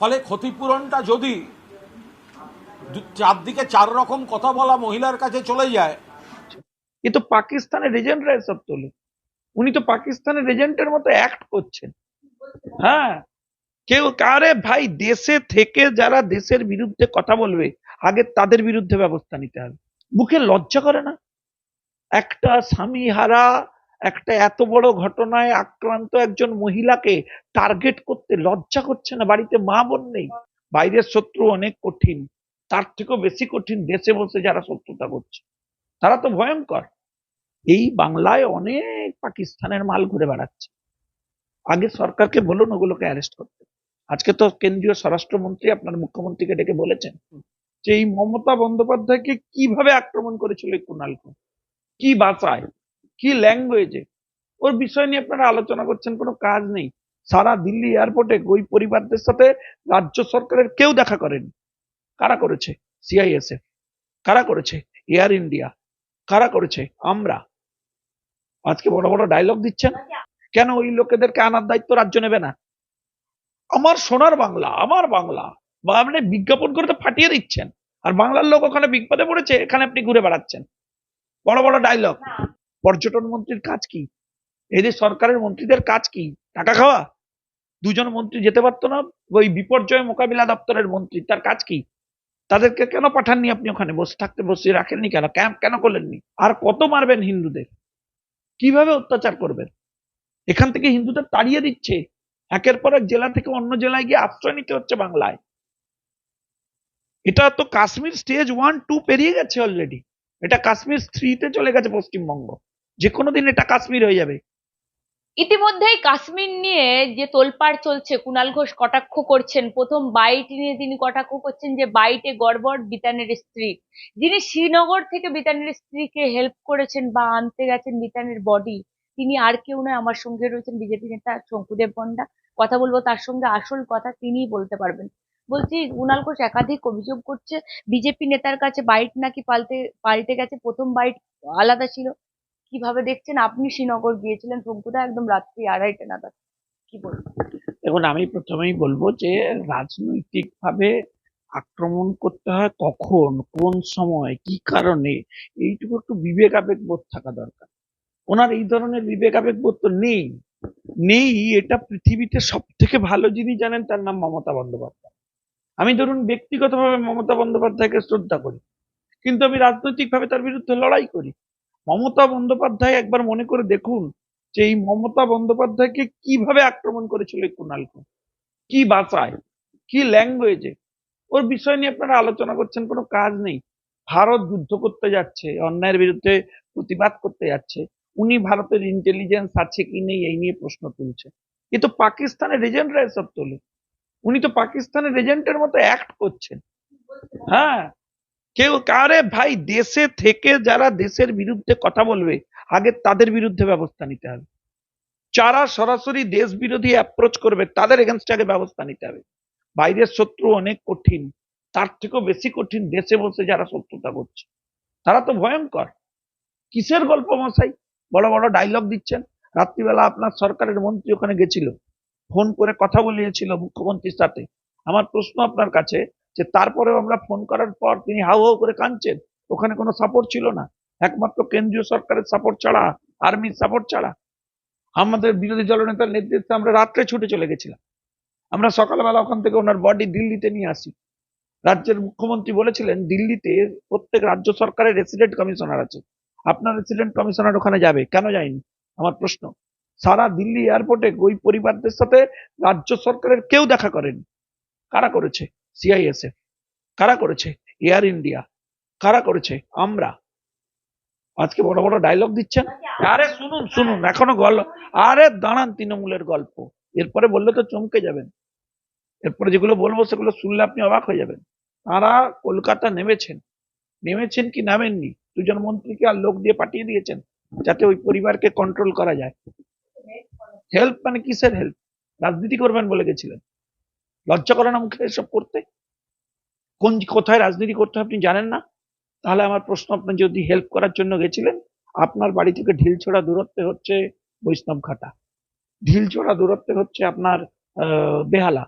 ফলে ক্ষতিপূরণটা যদি চারদিকে চার রকম কথা বলা মহিলার কাছে চলে যায়। এ তো পাকিস্তানের এজেন্টরা এসব তোলে। উনি তো পাকিস্তানের এজেন্টের মতো অ্যাক্ট করছেন। হ্যাঁ। কেউ কারে ভাই দেশে থেকে যারা দেশের বিরুদ্ধে কথা বলবে, আগে তাদের বিরুদ্ধে ব্যবস্থা নিতে হবে। বুকে লজ্জা করে না? একটা স্বামী হারা একটা এত বড় ঘটনায় আক্রান্ত একজন মহিলাকে টার্গেট করতে লজ্জা করছে না, বাড়িতে মা বোন নেই। বাইরের শত্রু অনেক কঠিন, তার থেকেও বেশি কঠিন দেশে বসে যারা শত্রুতা করছে। তারা তো ভয়ঙ্কর। এই বাংলায় অনেক পাকিস্তানের মাল ঘুরে বেড়াচ্ছে। আগে সরকারকে বলুন ওগুলোকে অ্যারেস্ট করতে। আজকে তো কেন্দ্রীয় স্বরাষ্ট্রমন্ত্রী আপনার মুখ্যমন্ত্রীকে ডেকে বলেছেন যে এই মমতা বন্দ্যোপাধ্যায়কে কীভাবে আক্রমণ করেছিল কুণাল কি ভাষায় কি ল্যাঙ্গুয়েজে ওর বিষয় নিয়ে আপনারা আলোচনা করছেন, কোনো কাজ নেই। সারা দিল্লি এয়ারপোর্টে ওই পরিবারদের সাথে রাজ্য সরকারের কেউ দেখা করেনি। কারা করেছে? সিআইএসএফ কারা করেছে? এয়ার ইন্ডিয়া কারা করেছে? আমরা। আজকে বড় বড় ডায়লগ দিচ্ছেন। কেন ওই লোকেদেরকে আনার দায়িত্ব রাজ্য নেবে না? আমার সোনার বাংলা, আমার বাংলা। বা আপনি বিজ্ঞাপন করে তো ফাটিয়ে দিচ্ছেন। আর বাংলার লোক ওখানে বিপদে পড়েছে, এখানে আপনি ঘুরে বেড়াচ্ছেন। বড় বড় ডায়লগ পর্যটন মন্ত্রীর কাজ কি? এদের সরকারের মন্ত্রীদের কাজ কি? টাকা খাওয়া? দুজন মন্ত্রী যেতে পারতো না, ওই বিপর্যয় মোকাবিলা দপ্তরের মন্ত্রী, তার কাজ কি? তাদেরকে কেন পাঠাননি আপনি ওখানে? বসে থাকতে বসিয়ে রাখেননি কেন? ক্যাম্প কেন করলেননি? আর কত মারবেন হিন্দুদের? কীভাবে অত্যাচার করবেন? এখান থেকে হিন্দুদের তাড়িয়ে দিচ্ছে। একের পর এক জেলা থেকে অন্য জেলায় গিয়ে আশ্রয় নিতে হচ্ছে বাংলায়। এটা তো কাশ্মীর স্টেজ ওয়ান টু পেরিয়ে গেছে অলরেডি এটা কাশ্মীর থ্রিতে চলে গেছে পশ্চিমবঙ্গ। যে কোনো দিন এটা কাশ্মীর হয়ে যাবে। ইতিমধ্যেই কাশ্মীর নিয়ে যে তোলপাড় চলছে কুণাল ঘোষ কটাক্ষ করছেন, প্রথম বাইট নিয়ে তিনি কটাক্ষ করছেন যে বাইটে গড়বড় বিতানের স্ত্রী। যিনি শ্রীনগর থেকে বিতানের স্ত্রীকে হেল্প করেছেন বা আনতে গেছেন বিতানের বডি তিনি আর কেউ নয়, আমার সঙ্গে রয়েছেন বিজেপি নেতা শঙ্কুদেব পণ্ডা কথা বলব তার সঙ্গে, আসল কথা তিনিই বলতে পারবেন। বলছি কুণাল ঘোষ একাধিক অভিযোগ করছে, বিজেপি নেতার কাছে বাইট নাকি পাল্টে পাল্টে গেছে, প্রথম বাইট আলাদা ছিল। কীভাবে দেখছেন? আপনি শ্রীনগর গিয়েছিলেন শঙ্কুদা একদম রাত্রি আড়াইটে নাগাদ। কি বলবেন? দেখুন, আমি প্রথমেই বলব যে রাজনৈতিকভাবে আক্রমণ করতে হয় কখন, কোন সময়, কি কারণে, এইটুকু একটু বিবেক আবেগ বোধ থাকা দরকার। ওনার এই ধরনের বিবেক আবেগ বোধ তো নেই। নেই, এটা পৃথিবীতে সব থেকে ভালো যিনি জানেন তার নাম মমতা বন্দ্যোপাধ্যায়। আমি ধরুন ব্যক্তিগতভাবে মমতা বন্দ্যোপাধ্যায়কে শ্রদ্ধা করি, কিন্তু আমি রাজনৈতিকভাবে তার বিরুদ্ধে লড়াই করি। মমতা বন্দ্যোপাধ্যায় একবার মনে করে দেখুন যে এই মমতা বন্দ্যোপাধ্যায়কে কীভাবে আক্রমণ করেছিল কুণাল ঘোষ কি ভাষায় কি ল্যাঙ্গুয়েজে ওর বিষয় নিয়ে আপনারা আলোচনা করছেন, কোনো কাজ নেই। ভারত যুদ্ধ করতে যাচ্ছে, অন্যায়ের বিরুদ্ধে প্রতিবাদ করতে যাচ্ছে। উনি ভারতের ইন্টেলিজেন্স আছে কি নেই, এই নিয়ে প্রশ্ন তুলছে। এ তো পাকিস্তানের এজেন্টরা এসব তোলে। উনি তো পাকিস্তানের এজেন্টের মতো অ্যাক্ট করছেন। হ্যাঁ কেউ কারে ভাই দেশে থেকে যারা দেশের বিরুদ্ধে কথা বলবে, আগে তাদের বিরুদ্ধে ব্যবস্থা নিতে হবে। যারা সরাসরি দেশ বিরোধী অ্যাপ্রোচ করবে, তাদের এগেনস্টে আগে ব্যবস্থা নিতে হবে। বাইরের শত্রু অনেক কঠিন, তার থেকেও বেশি কঠিন দেশে বসে যারা শত্রুতা করছে। তারা তো ভয়ঙ্কর। কিসের গল্প মশাই? বড় বড় ডায়লগ দিচ্ছেন। রাত্রিবেলা আপনার সরকারের মন্ত্রী ওখানে গেছিল। ফোন করে কথা বলিয়েছিল মুখ্যমন্ত্রীর সাথে। আমার প্রশ্ন আপনার কাছে যে তারপরেও আমরা ফোন করার পর তিনি হাউ হাউ করে কাঁদছেন। ওখানে কোনো সাপোর্ট ছিল না। একমাত্র কেন্দ্রীয় সরকারের সাপোর্ট ছাড়া আর্মির সাপোর্ট ছাড়া। আমাদের বিরোধী দলনেতার নেতৃত্বে আমরা রাত্রে ছুটে চলে গেছিলাম। আমরা সকালবেলা ওখান থেকে ওনার বডি দিল্লিতে নিয়ে আসি। রাজ্যের মুখ্যমন্ত্রী বলেছিলেন, দিল্লিতে প্রত্যেক রাজ্য সরকারের রেসিডেন্ট কমিশনার আছে। আপনার রেসিডেন্ট কমিশনার ওখানে যাবে? কেন যায়নি? আমার প্রশ্ন। সারা দিল্লি এয়ারপোর্টে ওই পরিবারদের সাথে রাজ্য সরকারের কেউ দেখা করেনি। কারা করেছে? সিআইএসএফ কারা করেছে? এয়ার ইন্ডিয়া কারা করেছে? আমরা। আজকে বড় বড় ডায়লগ দিচ্ছেন? আরে শুনুন শুনুন, এখনও গল্প। আরে দাঁড়ান তৃণমূলের গল্প। এরপরে বললে তো চমকে যাবেন। এরপরে যেগুলো বলব সেগুলো শুনলে আপনি অবাক হয়ে যাবেন। তারা কলকাতা নেমেছেন। নেমেছেন কি নামেননি? দুজন মন্ত্রীকে আর লোক দিয়ে পাঠিয়ে দিয়েছেন যাতে ওই পরিবারকে কন্ট্রোল করা যায়। হেল্প মানে কিসের হেল্প রাজনীতি করবেন বলে গেছিলেন। লজ্জা করে না মুখে এসব করতে? কোন কোথায় রাজনীতি করতে আপনি জানেন না? তাহলে আমার প্রশ্ন, আপনি যদি হেল্প করার জন্য গেছিলেন, আপনার বাড়ি থেকে ঢিলছোড়া দূরত্বে হচ্ছে বৈষ্ণব ঘাটা। ঢিলছোড়া দূরত্বে হচ্ছে আপনার বেহালা।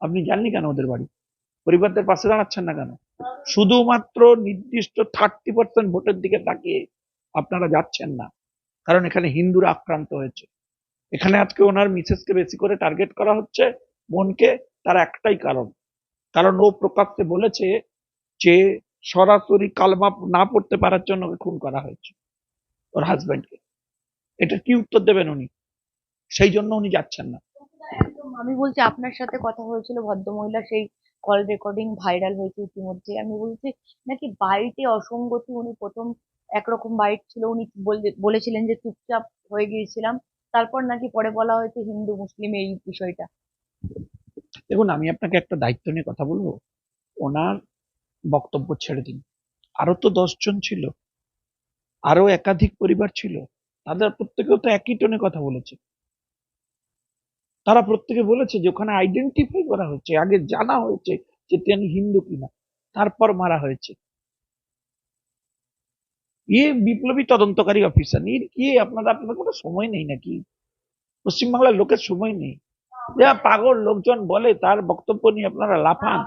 আপনি জাননি কেন ওদের বাড়ি? পরিবারদের পাশে দাঁড়াচ্ছেন না কেন? শুধুমাত্র নির্দিষ্ট থার্টি পার্সেন্ট ভোটের দিকে তাকিয়ে আপনারা যাচ্ছেন না। কারণ এখানে হিন্দুরা আক্রান্ত হয়েছে। এখানে আজকে ওনার মিসেসকে বেশি করে টার্গেট করা হচ্ছে বোনকে তার একটাই কারণ। কারণ ও প্রকাশ্যে বলেছে যে সরাসরি কালমা না পড়তে পারার জন্য ওকে খুন করা হয়েছে ওর হাজবেন্ডকে এটা কি উত্তর দেবেন উনি? সেই জন্য উনি যাচ্ছেন না। আমি বলছি, আপনার সাথে কথা হয়েছিল ভদ্রমহিলা, সেই কল রেকর্ডিং ভাইরাল হয়েছে ইতিমধ্যে আমি বলছি, নাকি বাইটে অসঙ্গতি, উনি প্রথম একরকম বাইট ছিল, উনি বল- বলেছিলেন যে চুপচাপ হয়ে গিয়েছিলাম। তারপর নাকি পরে বলা হয়েছে হিন্দু, মুসলিম, এই বিষয়টা। দেখুন, আমি আপনাকে একটা দায়িত্ব নিয়ে কথা বলব। ওনার বক্তব্য ছেড়ে দিন। আরও তো দশজন ছিল। আরও একাধিক পরিবার ছিল। তাদের প্রত্যেকেও তো একই টোনে কথা বলেছে। তারা প্রত্যেকে বলেছে যে, ওখানে আইডেন্টিফাই করা হয়েছে। আগে জানা হয়েছে যে, তিনি হিন্দু কিনা। তারপর মারা হয়েছে। ইয়ে বিপ্লবী তদন্তকারী অফিসার এর কি আপনারা আপনাদের কোনো সময় নেই নাকি? পশ্চিমবাংলার লোকের সময় নেই। যা পাগল লোকজন বলে তার বক্তব্য নিয়ে আপনারা লাফান।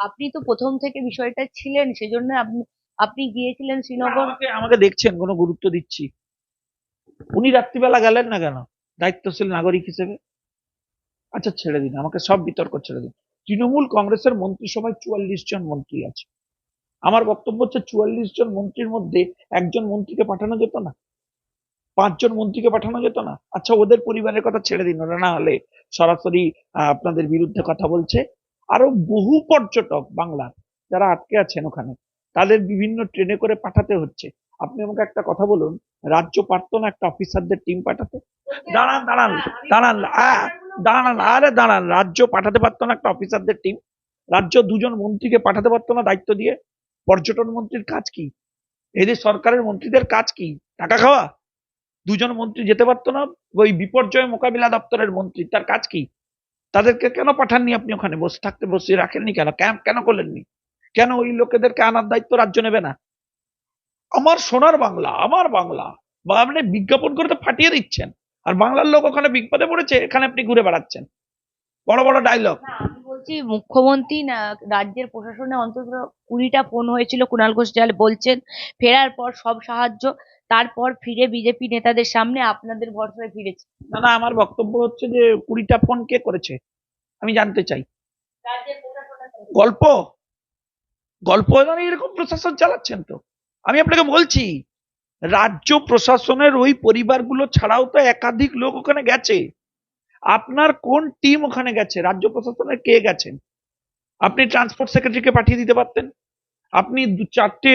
আপনি তো প্রথম থেকে বিষয়টা ছিলেন সেজন্য আপনি আপনি গিয়েছিলেন শ্রীনগর। আমাকে আমাকে দেখছেন কোনো গুরুত্ব দিচ্ছি। উনি রাত্রিবেলা গেলেন না কেন? দায়িত্বশীল নাগরিক হিসেবে? আচ্ছা ছেড়ে দিন আমাকে সব বিতর্ক ছেড়ে দিন। তৃণমূল কংগ্রেসের মন্ত্রিসভায় চুয়াল্লিশ জন মন্ত্রী আছে। আমার বক্তব্য হচ্ছে চুয়াল্লিশ জন মন্ত্রীর মধ্যে একজন মন্ত্রীকে পাঠানো যেত না? পাঁচজন মন্ত্রীকে পাঠানো যেত না? আচ্ছা ওদের পরিবারের কথা ছেড়ে দিন, ওরা না হলে সরাসরি আপনাদের বিরুদ্ধে কথা বলছে। আরও বহু পর্যটক বাংলার যারা আটকে আছেন ওখানে, তাদের বিভিন্ন ট্রেনে করে পাঠাতে হচ্ছে। আপনি আমাকে একটা কথা বলুন, রাজ্য পারতো না একটা অফিসারদের টিম পাঠাতে? দাঁড়ান দাঁড়ান দাঁড়ান দাঁড়ান, আরে দাঁড়ান, রাজ্য পাঠাতে পারতো না একটা অফিসারদের টিম? রাজ্য দুজন মন্ত্রীকে পাঠাতে পারতো না দায়িত্ব দিয়ে? পর্যটন মন্ত্রীর কাজ কি? এদের সরকারের মন্ত্রীদের কাজ কি? টাকা খাওয়া? দুজন মন্ত্রী যেতে পারতো না, ওই বিপর্যয় মোকাবিলা দপ্তরের মন্ত্রী, তার কাজ কি? তাদেরকে কেন পাঠাননি আপনি ওখানে? বসে থাকতে বসিয়ে রাখেননি কেন? ক্যাম্প কেন করলেননি? কেন ওই লোকেদেরকে আনার দায়িত্ব রাজ্য নেবে না? আমার সোনার বাংলা, আমার বাংলা, বা আপনি বিজ্ঞাপন করে তো ফাটিয়ে দিচ্ছেন। আর বাংলার লোক ওখানে বিপদে পড়েছে, এখানে আপনি ঘুরে বেড়াচ্ছেন। বড় বড় ডায়লগ বলছি মুখ্যমন্ত্রী না, রাজ্যের প্রশাসনে অন্তত কুড়িটা ফোন হয়েছিল, কুণাল ঘোষ জাল বলছেন, ফেরার পর সব সাহায্য তারপর ফিরে বিজেপি নেতাদের সামনে আপনাদের ভরসায় ফিরেছে। না না আমার বক্তব্য হচ্ছে যে কুড়িটা ফোন কে করেছে? আমি জানতে চাই। গল্প? গল্প মানে এরকম প্রশাসন চালাচ্ছেন তো। আমি আপনাকে বলছি, রাজ্য প্রশাসনের ওই পরিবারগুলো ছাড়াও তো একাধিক লোক ওখানে গেছে। আপনার কোন টিম ওখানে গেছে? রাজ্য প্রশাসনের কে গেছেন? আপনি ট্রান্সপোর্ট সেক্রেটারিকে পাঠিয়ে দিতে পারতেন? আপনি দু চারটে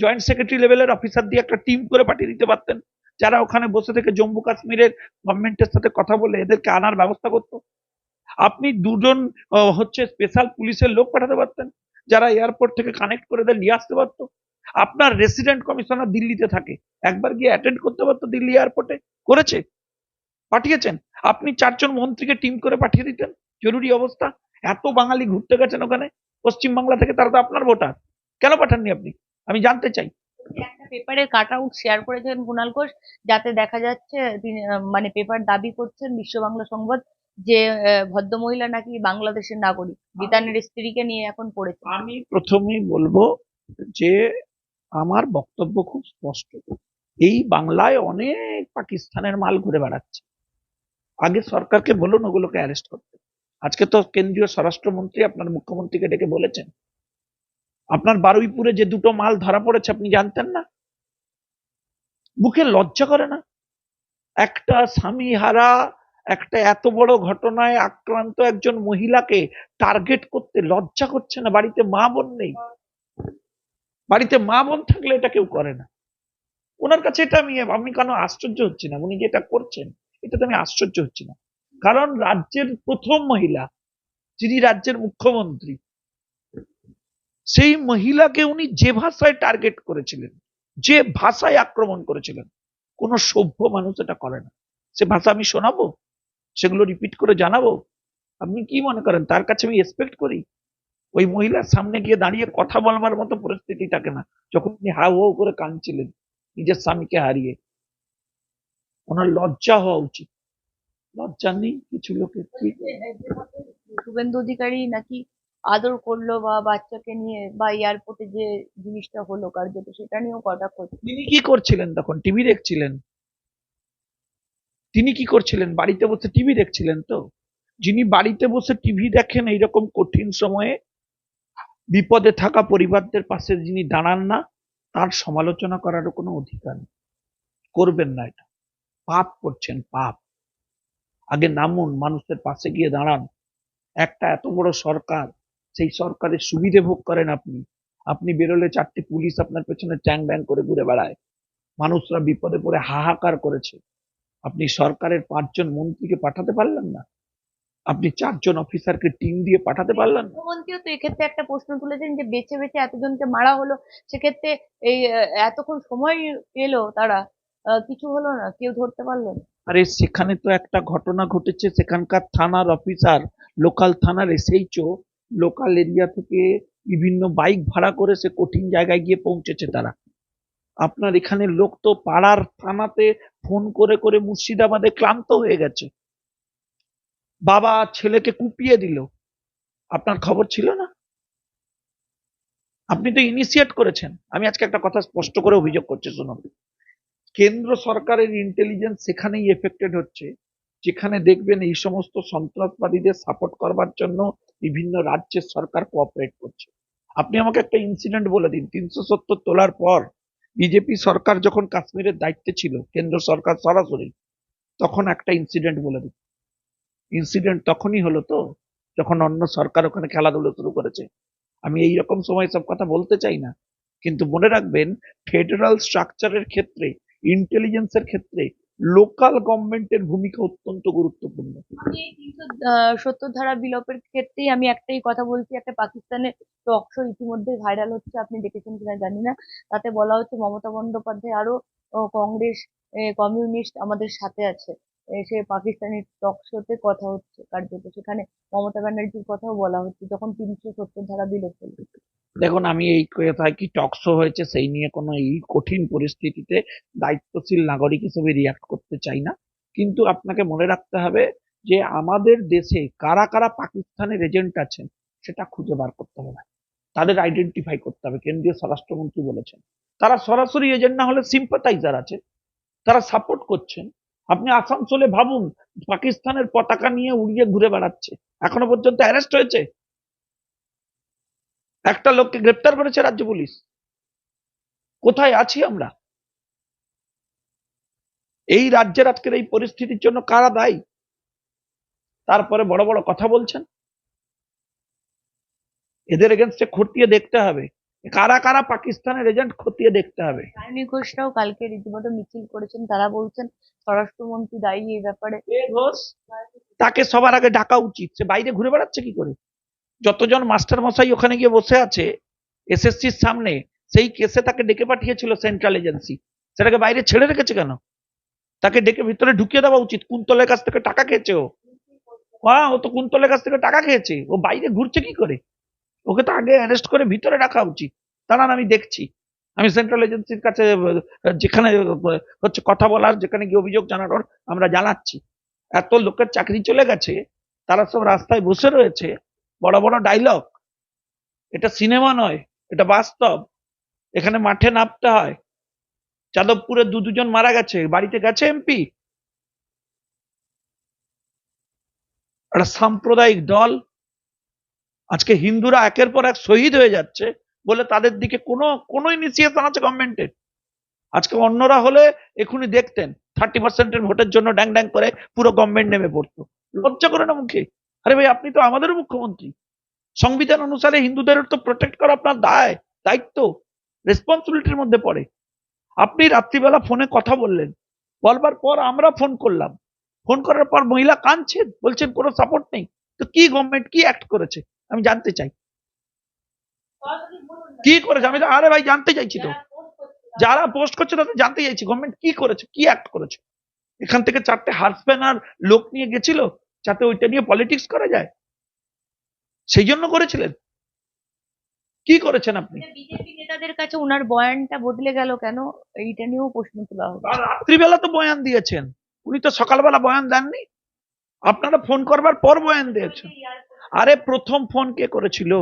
জয়েন্ট সেক্রেটারি লেভেলের অফিসার দিয়ে একটা টিম করে পাঠিয়ে দিতে পারতেন। যারা ওখানে বসে থেকে জম্মু কাশ্মীরের গভর্নমেন্টের সাথে কথা বলে এদেরকে আনার ব্যবস্থা করতো। আপনি দুজন হচ্ছে স্পেশাল পুলিশের লোক পাঠাতে পারতেন, যারা এয়ারপোর্ট থেকে কানেক্ট করে এদের নিয়ে আসতে পারতো। আপনার রেসিডেন্ট কমিশনার দিল্লিতে থাকে। একবার গিয়ে অ্যাটেন্ড করতে পারতো দিল্লি এয়ারপোর্টে করেছে। পাঠিয়েছেন। আপনি চারজন মন্ত্রীকে টিম করে পাঠিয়ে দিতেন। জরুরি অবস্থা। এত বাঙালি ঘুরতে গেছেন ওখানে। পশ্চিম বাংলা থেকে তারা তো আপনার ভোটার। কেন পাঠাননি আপনি? আমি জানতে চাই। একটা পেপারের কাট আউট শেয়ার করেছেন কুণাল ঘোষ যাতে দেখা যাচ্ছে তিনি মানে পেপার দাবি করছেন বিশ্ব বাংলা সংবাদ যে ভদ্রমহিলা নাকি বাংলাদেশের নাগরিক বিতানের স্ত্রীকে নিয়ে এখন পড়েছে। আমি প্রথমেই বলব যে আমার বক্তব্য খুব স্পষ্ট। এই বাংলায় অনেক পাকিস্তানের মাল ঘুরে বেড়াচ্ছে। আগে সরকারকে বলুন ওগুলোকে অ্যারেস্ট করতে। আজকে তো কেন্দ্রীয় স্বরাষ্ট্রমন্ত্রী আপনার মুখ্যমন্ত্রীকে ডেকে বলেছেন। আপনার বারুইপুরে যে দুটো মাল ধরা পড়েছে, আপনি জানতেন না? বুকে লজ্জা করে না? একটা স্বামী হারা, একটা এত বড় ঘটনায় আক্রান্ত একজন মহিলাকে টার্গেট করতে লজ্জা করছে না? বাড়িতে মা বোন নেই। বাড়িতে মা বোন থাকলে এটা কেউ করে না। ওনার কাছে এটা আমি আমি কেন আশ্চর্য হচ্ছি না? উনি যেটা করছেন, এটাতে আমি আশ্চর্য হচ্ছি না। কারণ রাজ্যের প্রথম মহিলা, যিনি রাজ্যের মুখ্যমন্ত্রী, সেই মহিলাকে উনি যে ভাষায় টার্গেট করেছিলেন, যে ভাষায় আক্রমণ করেছিলেন, কোন সভ্য মানুষ এটা করে না। সে ভাষা আমি শোনাবো? সেগুলো রিপিট করে জানাব? আপনি কি মনে করেন? তার কাছে আমি এক্সপেক্ট করি? ওই মহিলার সামনে গিয়ে দাঁড়িয়ে কথা বলবার মতো পরিস্থিতি থাকে না। যখন উনি হাউ হাউ করে কাঁদছিলেন, নিজের স্বামীকে হারিয়ে। ওনার লজ্জা হওয়া উচিত। লজ্জা নেই কিছু লোকের শুভেন্দু অধিকারী নাকি আদর করল বা বাচ্চাকে নিয়ে বা এয়ারপোর্টে যে জিনিসটা হলো কার্যত সেটা নিয়েও কটাক্ষ তিনি কি করছিলেন তখন? টিভি দেখছিলেন? তিনি কি করছিলেন? বাড়িতে বসে টিভি দেখছিলেন তো? যিনি বাড়িতে বসে টিভি দেখেন এইরকম কঠিন সময়ে বিপদে থাকা পরিবারদের পাশে যিনি দাঁড়ান না তার সমালোচনা করারও কোনো অধিকার নেই। করবেন না এটা। পাপ করছেন পাপ। আগে নামুন মানুষের পাশে গিয়ে দাঁড়ান। একটা এত বড় সরকার, সেই সরকারের সুবিধে ভোগ করেন আপনি। আপনি বেরোলে চারটি পুলিশ আপনার পেছনে ট্যাং ব্যাং করে ঘুরে বেড়ায়। মানুষরা বিপদে পড়ে হাহাকার করেছে। আপনি সরকারের পাঁচজন মন্ত্রীকে পাঠাতে পারলেন না? আপনি চারজন অফিসারকে টিম দিয়ে পাঠাতে পারলেন মুখ্যমন্ত্রীও তো এক্ষেত্রে একটা প্রশ্ন তুলেছেন যে বেছে বেছে এতজনকে মারা হলো, সেক্ষেত্রে এই, এতক্ষণ সময় পেল তারা কিছু হলো না, কেউ ধরতে পারল না। আরে সেখানে তো একটা ঘটনা ঘটেছে, সেখানকার থানার অফিসার, লোকাল থানার এসএইচও, লোকাল এরিয়া থেকে বিভিন্ন বাইক ভাড়া করে সে কঠিন জায়গায় গিয়ে পৌঁছেছে তারা। আপনার এখানে লোক তো পাড়ার থানাতে ফোন করে করে মুর্শিদাবাদে ক্লান্ত হয়ে গেছে। বাবা ছেলেকে কুপিয়ে দিল। আপনার খবর ছিল না? আপনি তো ইনিশিয়েট করেছেন। আমি আজকে একটা কথা স্পষ্ট করে অভিযোগ করছি, শুনুন। কেন্দ্র সরকারের ইন্টেলিজেন্স সেখানেই এফেক্টেড হচ্ছে, যেখানে দেখবেন এই সমস্ত সন্ত্রাসবাদীদের সাপোর্ট করবার জন্য বিভিন্ন রাজ্যের সরকার কোঅপারেট করছে। আপনি আমাকে একটা ইনসিডেন্ট বলে দিন, তিনশো সত্তর তোলার পর বিজেপি সরকার যখন কাশ্মীরের দায়িত্বে ছিল, কেন্দ্র সরকার সরাসরি, তখন একটা ইনসিডেন্ট বলে দিন। ইনসিডেন্ট তখনই হলো তো, যখন অন্য সরকার ওখানে খেলাধুলো শুরু করেছে। আমি এই রকম সময় সব কথা বলতে চাই না, কিন্তু মনে রাখবেন ফেডারাল স্ট্রাকচারের ক্ষেত্রে ইন্টেলিজেন্সের ক্ষেত্রে লোকাল গভর্নমেন্টের ভূমিকা অত্যন্ত গুরুত্বপূর্ণ। সত্তর ধারা বিলোপের ক্ষেত্রেই আমি একটাই কথা বলছি, একটা পাকিস্তানের টক শো ইতিমধ্যে ভাইরাল হচ্ছে, আপনি দেখেছেন কিনা জানি না। তাতে বলা হচ্ছে মমতা বন্দ্যোপাধ্যায় আরও কংগ্রেস কমিউনিস্ট আমাদের সাথে আছে। সে পাকিস্তানি টক শোতে কথা হচ্ছে কার্যত। সেখানে মমতা ব্যানার্জির কথাও বলা হচ্ছে, যখন তিনশো সত্তর ধারা হলো। দেখুন, আমি এই কথায় কি টকশো হয়েছে সেই নিয়ে কোনো এই কঠিন পরিস্থিতিতে দায়িত্বশীল নাগরিক হিসেবে রিয়াক্ট করতে চাই না। কিন্তু আপনাকে মনে রাখতে হবে যে আমাদের দেশে কারা কারা পাকিস্তানের এজেন্ট আছেন, সেটা খুঁজে বার করতে হবে তাদের আইডেন্টিফাই করতে হবে, কেন্দ্রীয় স্বরাষ্ট্রমন্ত্রী বলেছেন। তারা সরাসরি এজেন্ট না হলে সিম্পাথাইজার আছে, তারা সাপোর্ট করছেন। আপনি আসানসোলে ভাবুন, পাকিস্তানের পতাকা নিয়ে উড়িয়ে ঘুরে বেড়াচ্ছে। এখনও পর্যন্ত অ্যারেস্ট হয়েছে। একটা লোককে গ্রেপ্তার করেছে রাজ্য পুলিশ। কোথায় আছি আমরা? এই রাজ্যের আজকের এই পরিস্থিতির জন্য কারা দায়ী? তারপরে বড় বড় কথা বলছেন। এদের এগেনস্টে খতিয়ে দেখতে হবে। কারা কারা পাকিস্তানের এজেন্ট খতিয়ে দেখতে হবে? সায়নী ঘোষরাও কালকে রীতিমতো মিছিল করেছেন। তারা বলছেন স্বরাষ্ট্রমন্ত্রী দায়ী এই ব্যাপারে। ঘোষ? তাকে সবার আগে ডাকা উচিত। সে বাইরে ঘুরে বেড়াচ্ছে কি করে? যতজন মাস্টার মশাই ওখানে গিয়ে বসে আছে এসএসসির সামনে সেই কেসে তাকে ডেকে পাঠিয়েছিল সেন্ট্রাল এজেন্সি। সেটাকে বাইরে ছেড়ে রেখেছে কেন? তাকে ডেকে ভিতরে ঢুকিয়ে দেওয়া উচিত। কুন্তলের কাছ থেকে টাকা খেয়েছে ও। হ্যাঁ ও তো কুন্তলের কাছ থেকে টাকা খেয়েছে। ও বাইরে ঘুরছে কি করে? ওকে তো আগে অ্যারেস্ট করে ভিতরে রাখা উচিত। দাঁড়ান, আমি দেখছি। আমি সেন্ট্রাল এজেন্সির কাছে যেখানে হচ্ছে কথা বলার, যেখানে গিয়ে অভিযোগ জানানোর আমরা জানাচ্ছি। এত লোকের চাকরি চলে গেছে, তারা সব রাস্তায় বসে রয়েছে। বড় বড় ডায়লগ এটা সিনেমা নয়, এটা বাস্তব। এখানে মাঠে নামতে হয়। যাদবপুরে দু দুজন মারা গেছে, বাড়িতে গেছে এমপি। একটা সাম্প্রদায়িক দল আজকে হিন্দুরা একের পর এক শহীদ হয়ে যাচ্ছে বলে তাদের দিকে কোনো কোনো ইনিশিয়েশন আছে গভর্নমেন্টের আজকে অন্যরা হলে এখনই দেখতেন থার্টি পার্সেন্টের ভোটের জন্য ড্যাং ড্যাং করে পুরো গভর্নমেন্ট নেমে পড়তো। লজ্জা করে না মুখে? আরে ভাই, আপনি তো আমাদেরও মুখ্যমন্ত্রী। সংবিধান অনুসারে হিন্দুদের তো প্রোটেক্ট করা আপনার দায়, দায়িত্ব রেসপন্সিবিলিটির মধ্যে পড়ে। আপনি রাত্রিবেলা ফোনে কথা বললেন। বলবার পর আমরা ফোন করলাম। ফোন করার পর মহিলা কাঁদছেন, বলছেন কোনো সাপোর্ট নেই। তো কি গভর্নমেন্ট কি অ্যাক্ট করেছে? আমি জানতে চাই। কি করেছে? আমি তো আরে ভাই জানতে চাইছি তো। যারা পোস্ট করছে তাদের জানতে চাইছি। গভর্নমেন্ট কি করেছে? কি অ্যাক্ট করেছে? এখান থেকে চারটে হার্সপ্যান আর লোক নিয়ে গেছিল যাতে ওইটা নিয়ে পলিটিক্স করা যায়? সেই জন্য করেছিলেন? কি করেছেন আপনি? বিজেপি নেতাদের কাছে উনার বয়ানটা বদলে গেল কেন? এইটা নিয়েও প্রশ্ন তোলা হবে রাত্রিবেলা তো বয়ান দিয়েছেন। উনি তো সকালবেলা বয়ান দেননি। আপনারা ফোন করবার পর বয়ান দিয়েছেন। আরে প্রথম ফোন কে করেছিল?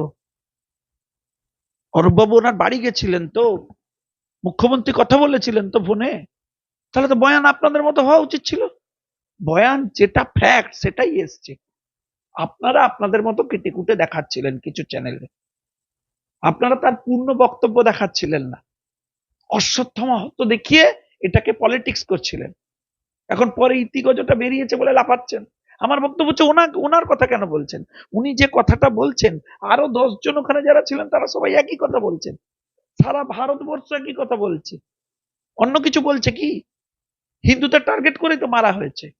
অরূপবাবু ওনার বাড়ি গেছিলেন তো। মুখ্যমন্ত্রী কথা বলেছিলেন তো ফোনে। তাহলে তো বয়ান আপনাদের মতো হওয়া উচিত ছিল। বয়ান যেটা ফ্যাক্ট সেটাই এসছে। আপনারা আপনাদের মতো কেটে কুটে দেখাচ্ছিলেন কিছু চ্যানেলে আপনারা তার পূর্ণ বক্তব্য দেখাচ্ছিলেন না। অশ্বত্থমা হত দেখিয়ে এটাকে পলিটিক্স করছিলেন। এখন পরে ইতিগজটা বেরিয়েছে বলে লাফাচ্ছেন। আমার বক্তব্য হচ্ছে ওনার ওনার কথা কেন বলছেন? উনি যে কথাটা বলছেন, আরও দশজন ওখানে যারা ছিলেন, তারা সবাই একই কথা বলছেন। সারা ভারতবর্ষ একই কথা বলছে। অন্য কিছু বলছে কি? হিন্দুদের টার্গেট করে তো মারা হয়েছে।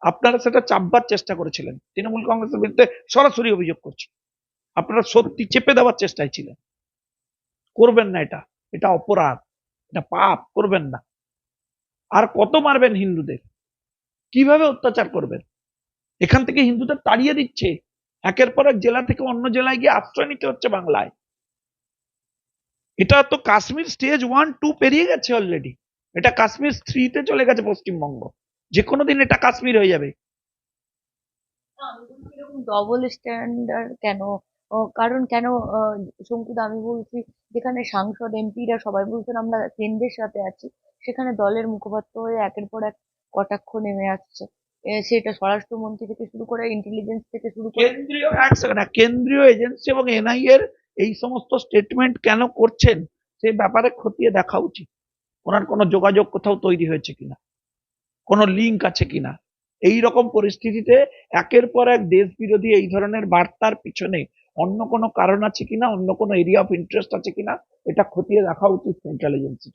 আপনারা সেটা চাপবার চেষ্টা করেছিলেন। তৃণমূল কংগ্রেসের বিরুদ্ধে সরাসরি অভিযোগ করছে। আপনারা সত্যি চেপে দেওয়ার চেষ্টায় ছিলেন। করবেন না এটা। এটা অপরাধ। এটা পাপ। করবেন না। আর কত মারবেন হিন্দুদের? কীভাবে অত্যাচার করবেন? এখান থেকে হিন্দুদের তাড়িয়ে দিচ্ছে। একের পর এক জেলা থেকে অন্য জেলায় গিয়ে আশ্রয় নিতে হচ্ছে বাংলায়। এটা তো কাশ্মীর স্টেজ ওয়ান টু পেরিয়ে গেছে অলরেডি এটা কাশ্মীর থ্রিতে চলে গেছে পশ্চিমবঙ্গ। যে কোনো দিন এটা কাশ্মীর হয়ে যাবে। ডবল স্ট্যান্ডার্ড কেন? কারণ কেন শঙ্কুদা, আমি বলছি যেখানে সাংসদ, এমপিরা সবাই বলছেন আমরা কেন্দ্রের সাথে আছি, সেখানে দলের মুখপাত্র হয়ে একের পর এক কটাক্ষ নেমে আসছে। সেটা স্বরাষ্ট্রমন্ত্রী থেকে শুরু করে ইন্টেলিজেন্স থেকে শুরু করে কেন্দ্রীয় কেন্দ্রীয় এজেন্সি এবং এনআই এর এই সমস্ত স্টেটমেন্ট কেন করছেন সে ব্যাপারে খতিয়ে দেখা উচিত। ওনার কোনো যোগাযোগ কোথাও তৈরি হয়েছে কিনা? কোনো লিঙ্ক আছে কিনা? এই রকম পরিস্থিতিতে একের পর এক দেশ বিরোধী এই ধরনের বার্তার পিছনে অন্য কোনো কারণ আছে কিনা? অন্য কোনো এরিয়া অফ ইন্টারেস্ট আছে কিনা? এটা খতিয়ে দেখা উচিত সেন্ট্রাল এজেন্সি